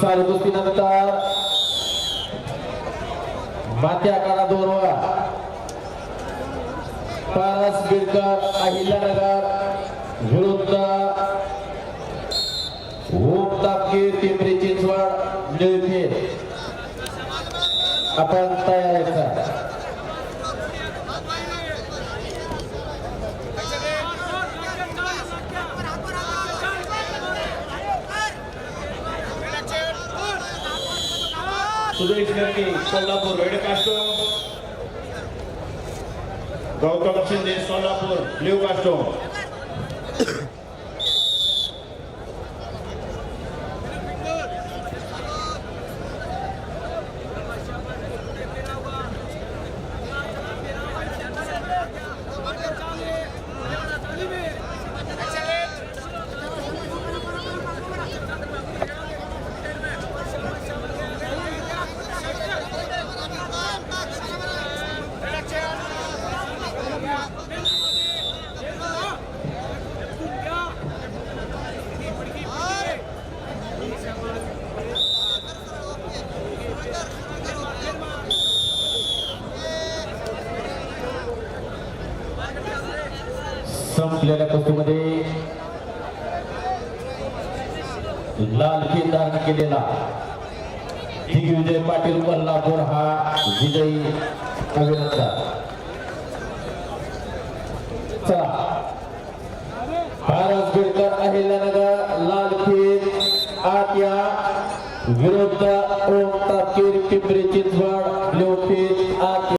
चालू कुस्तीनंतर मात्या काळा दोन वा पारस बिडकर अहिल्यानगर विरुद्ध. ओम तापकीर पिंपरी चिंचवड निळखेड आपण तयार सुदेश गर्गे सोलापूर रेड कास्टोम गौतम शिंदे सोलापूर ब्ल्यू कास्टो संपलेल्या कुस्तीमध्ये लाल किन धारण केलेला दिग्विजय पाटील कोल्हापूर हा विजयी अभिनंदा चला. भारत बिडकर अहिल्यानगर लाल किन आत्या विरुद्ध ओम तापकीर पिंपरी चिंचवड ब्ल्यू किन